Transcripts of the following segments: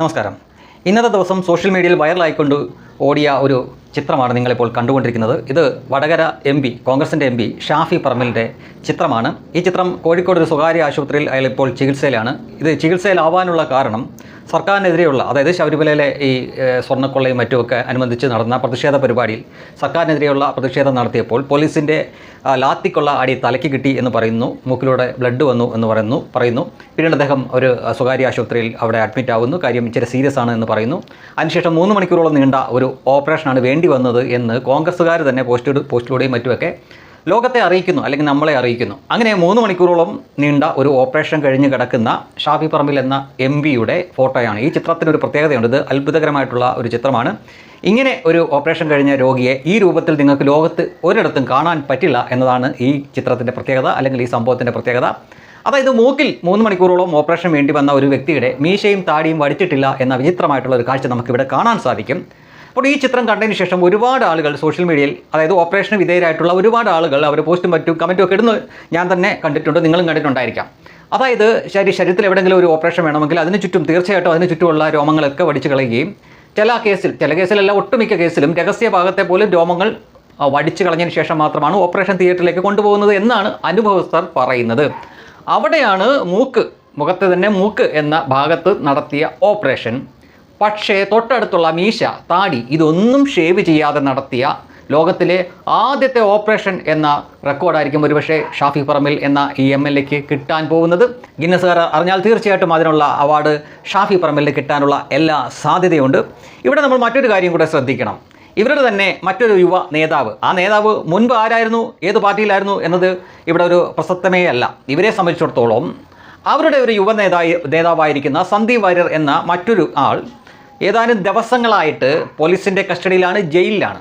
നമസ്കാരം. ഇന്നത്തെ ദിവസം സോഷ്യൽ മീഡിയയിൽ വൈറലായിക്കൊണ്ട് ഓടിയ ഒരു ചിത്രമാണ് നിങ്ങളിപ്പോൾ കണ്ടുകൊണ്ടിരിക്കുന്നത്. ഇത് വടകര എം പി കോൺഗ്രസിന്റെ എം പി ഷാഫി പറമ്പലിന്റെ ചിത്രമാണ്. ഈ ചിത്രം കോഴിക്കോട് ഒരു സ്വകാര്യ ആശുപത്രിയിൽ അയാൾ ഇപ്പോൾ ചികിത്സയിലാണ്. ഇത് ചികിത്സയിലാവാനുള്ള കാരണം സർക്കാരിനെതിരെയുള്ള അതായത് ശബരിമലയിലെ ഈ സ്വർണക്കൊള്ളയും മറ്റുമൊക്കെ അനുബന്ധിച്ച് നടന്ന പ്രതിഷേധ പരിപാടിയിൽ സർക്കാരിനെതിരെയുള്ള പ്രതിഷേധം നടത്തിയപ്പോൾ പോലീസിന്റെ ലാത്തിക്കൊള്ള അടി തലയ്ക്ക് കിട്ടി എന്ന് പറയുന്നു. മൂക്കിലൂടെ ബ്ലഡ് വന്നു എന്ന് പറയുന്നു പറയുന്നു. പിന്നീട് അദ്ദേഹം ഒരു സ്വകാര്യ ആശുപത്രിയിൽ അവിടെ അഡ്മിറ്റ് ആവുന്നു. കാര്യം ഇച്ചിരി സീരിയസ് ആണ് എന്ന് പറയുന്നു. അതിനുശേഷം മൂന്ന് മണിക്കൂറോളം നീണ്ട ഒരു ഓപ്പറേഷനാണ് വേണ്ടി വന്നത് എന്ന് കോൺഗ്രസ്സുകാർ തന്നെ പോസ്റ്റ് പോസ്റ്റിലൂടെയും മറ്റുമൊക്കെ ലോകത്തെ അറിയിക്കുന്നു അല്ലെങ്കിൽ നമ്മളെ അറിയിക്കുന്നു. അങ്ങനെ മൂന്ന് മണിക്കൂറോളം നീണ്ട ഒരു ഓപ്പറേഷൻ കഴിഞ്ഞ് കിടക്കുന്ന ഷാഫി പറമ്പിൽ എന്ന എം വിയുടെ ഫോട്ടോയാണ്. ഈ ചിത്രത്തിന് ഒരു പ്രത്യേകതയുണ്ട്. ഇത് അത്ഭുതകരമായിട്ടുള്ള ഒരു ചിത്രമാണ്. ഇങ്ങനെ ഒരു ഓപ്പറേഷൻ കഴിഞ്ഞ രോഗിയെ ഈ രൂപത്തിൽ നിങ്ങൾക്ക് ലോകത്ത് ഒരിടത്തും കാണാൻ പറ്റില്ല എന്നതാണ് ഈ ചിത്രത്തിന്റെ പ്രത്യേകത അല്ലെങ്കിൽ ഈ സംഭവത്തിന്റെ പ്രത്യേകത. അതായത് മൂക്കിൽ മൂന്ന് മണിക്കൂറോളം ഓപ്പറേഷൻ വേണ്ടി വന്ന ഒരു വ്യക്തിയുടെ മീശയും താടിയും വടിച്ചിട്ടില്ല എന്ന വിചിത്രമായിട്ടുള്ള ഒരു കാഴ്ച നമുക്കിവിടെ കാണാൻ സാധിക്കും. അപ്പോൾ ഈ ചിത്രം കണ്ടതിന് ശേഷം ഒരുപാട് ആളുകൾ സോഷ്യൽ മീഡിയയിൽ അതായത് ഓപ്പറേഷന് വിധേയരായിട്ടുള്ള ഒരുപാട് ആളുകൾ അവർ പോസ്റ്റും മറ്റും കമന്റും ഒക്കെ ഇടുന്നു. ഞാൻ തന്നെ കണ്ടിട്ടുണ്ട് നിങ്ങളും കണ്ടിട്ടുണ്ടായിരിക്കാം. അതായത് ശരി ശരീരത്തിൽ എവിടെയെങ്കിലും ഒരു ഓപ്പറേഷൻ വേണമെങ്കിൽ അതിന് ചുറ്റും തീർച്ചയായിട്ടും അതിന് ചുറ്റുമുള്ള രോമങ്ങളൊക്കെ വടിച്ചു കളയുകയും ചില കേസിൽ ചില കേസിലല്ല ഒട്ടുമിക്ക കേസിലും രഹസ്യ ഭാഗത്തെ പോലും രോമങ്ങൾ വടിച്ചു കളഞ്ഞതിന് ശേഷം മാത്രമാണ് ഓപ്പറേഷൻ തിയേറ്ററിലേക്ക് കൊണ്ടുപോകുന്നത് എന്നാണ് അനുഭവസ്ഥർ പറയുന്നത്. അവിടെയാണ് മൂക്ക് മുഖത്ത് തന്നെ മൂക്ക് എന്ന ഭാഗത്ത് നടത്തിയ ഓപ്പറേഷൻ പക്ഷേ തൊട്ടടുത്തുള്ള മീശ താടി ഇതൊന്നും ഷേവ് ചെയ്യാതെ നടത്തിയ ലോകത്തിലെ ആദ്യത്തെ ഓപ്പറേഷൻ എന്ന റെക്കോർഡായിരിക്കും ഒരുപക്ഷെ ഷാഫി പറമ്പിൽ എന്ന ഈ എം എൽ എക്ക് കിട്ടാൻ പോകുന്നത്. ഗിന്നസുകാർ അറിഞ്ഞാൽ തീർച്ചയായിട്ടും അതിനുള്ള അവാർഡ് ഷാഫി പറമ്പിലിന് കിട്ടാനുള്ള എല്ലാ സാധ്യതയുണ്ട്. ഇവിടെ നമ്മൾ മറ്റൊരു കാര്യം കൂടെ ശ്രദ്ധിക്കണം. ഇവരുടെ തന്നെ മറ്റൊരു യുവ നേതാവ്. ആ നേതാവ് മുൻപ് ആരായിരുന്നു? ഏത് പാർട്ടിയിലായിരുന്നു എന്നത് ഇവിടെ ഒരു പ്രസക്തമേ അല്ല. ഇവരെ സംബന്ധിച്ചിടത്തോളം അവരുടെ ഒരു യുവ നേതാ നേതാവായിരിക്കുന്ന സന്ദീപ് വാര്യർ എന്ന മറ്റൊരു ആൾ ഏതാനും ദിവസങ്ങളായിട്ട് പോലീസിന്റെ കസ്റ്റഡിയിലാണ് ജയിലിലാണ്.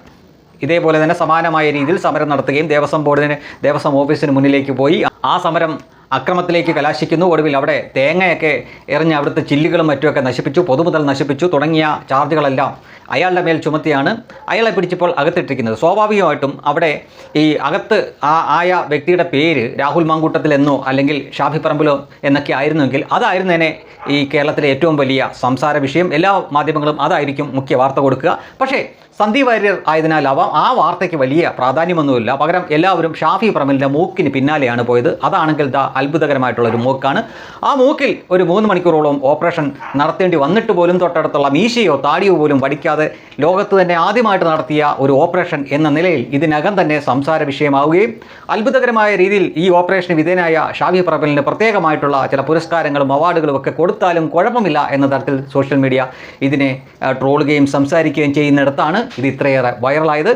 ഇതേപോലെ തന്നെ സമാനമായ രീതിയിൽ സമരം നടത്തുകയും ദേവസ്വം ബോർഡിന് ദേവസ്വം ഓഫീസിന് മുന്നിലേക്ക് പോയി. ആ സമരം അക്രമത്തിലേക്ക് കലാശിക്കുന്നു. ഒടുവിൽ അവിടെ തേങ്ങയൊക്കെ എറിഞ്ഞ് അവിടുത്തെ ചില്ലുകളും മറ്റുമൊക്കെ നശിപ്പിച്ചു പൊതുമുതൽ നശിപ്പിച്ചു തുടങ്ങിയ ചാർജുകളെല്ലാം അയാളുടെ മേൽ ചുമത്തിയാണ് അയാളെ പിടിച്ചപ്പോൾ അകത്തിട്ടിരിക്കുന്നത്. സ്വാഭാവികമായിട്ടും അവിടെ ഈ അകത്ത് ആ ആയ വ്യക്തിയുടെ പേര് രാഹുൽ മാങ്കൂട്ടത്തിലെന്നോ അല്ലെങ്കിൽ ഷാഫി പറമ്പിലോ എന്നൊക്കെ ആയിരുന്നുവെങ്കിൽ അതായിരുന്നേനെ ഈ കേരളത്തിലെ ഏറ്റവും വലിയ സംസാര വിഷയം. എല്ലാ മാധ്യമങ്ങളും അതായിരിക്കും മുഖ്യ വാർത്ത കൊടുക്കുക. പക്ഷേ സന്ദീപ് വാര്യർ ആയതിനാലാവാം ആ വാർത്തയ്ക്ക് വലിയ പ്രാധാന്യമൊന്നുമില്ല. പകരം എല്ലാവരും ഷാഫി പറമ്പിലിന്റെ മൂക്കിന് പിന്നാലെയാണ് പോയത്. അതാണെങ്കിൽ ദാ അത്ഭുതകരമായിട്ടുള്ള ഒരു മൂക്കാണ്. ആ മൂക്കിൽ ഒരു മൂന്ന് മണിക്കൂറോളം ഓപ്പറേഷൻ നടത്തേണ്ടി വന്നിട്ട് പോലും തൊട്ടടുത്തുള്ള മീശയോ താടിയോ പോലും വടിക്കാതെ ലോകത്ത് തന്നെ ആദ്യമായിട്ട് നടത്തിയ ഒരു ഓപ്പറേഷൻ എന്ന നിലയിൽ ഇതിനകം തന്നെ സംസാര വിഷയമാവുകയും അത്ഭുതകരമായ രീതിയിൽ ഈ ഓപ്പറേഷന് വിധേയനായ ഷാഫി പറമ്പലിന് പ്രത്യേകമായിട്ടുള്ള ചില പുരസ്കാരങ്ങളും അവാർഡുകളും ഒക്കെ കൊടുത്താലും കുഴപ്പമില്ല എന്ന തരത്തിൽ സോഷ്യൽ മീഡിയ ഇതിനെ ട്രോളുകയും സംസാരിക്കുകയും ചെയ്യുന്നിടത്താണ് ഇത് ഇത്രയേറെ വൈറലായത്.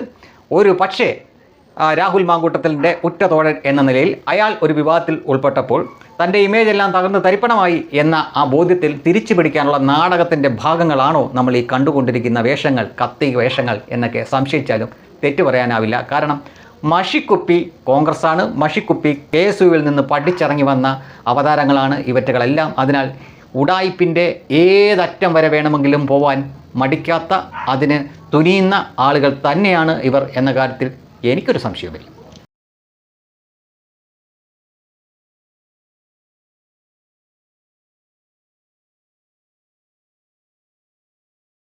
ഒരു പക്ഷേ രാഹുൽ മാങ്കൂട്ടത്തിന്റെ ഉറ്റതോഴൻ എന്ന നിലയിൽ അയാൾ ഒരു വിവാദത്തിൽ ഉൾപ്പെട്ടപ്പോൾ തന്റെ ഇമേജ് എല്ലാം തകർന്ന് തരിപ്പണമായി എന്ന ആ ബോധ്യത്തിൽ തിരിച്ചു പിടിക്കാനുള്ള നാടകത്തിന്റെ ഭാഗങ്ങളാണോ നമ്മൾ ഈ കണ്ടുകൊണ്ടിരിക്കുന്ന വേഷങ്ങൾ കത്തി വേഷങ്ങൾ എന്നൊക്കെ സംശയിച്ചാലും തെറ്റു പറയാനാവില്ല. കാരണം മഷിക്കുപ്പി കോൺഗ്രസ്സാണ് മഷിക്കുപ്പി കെ എസ് യുവിൽ നിന്ന് പഠിച്ചിറങ്ങി വന്ന അവതാരങ്ങളാണ് ഇവറ്റകളെല്ലാം. അതിനാൽ ഉടായിപ്പിന്റെ ഏതറ്റം വരെ വേണമെങ്കിലും പോവാൻ മടിക്കാത്ത അതിന് തുനിയുന്ന ആളുകൾ തന്നെയാണ് ഇവർ എന്ന കാര്യത്തിൽ എനിക്കൊരു സംശയവുമില്ല.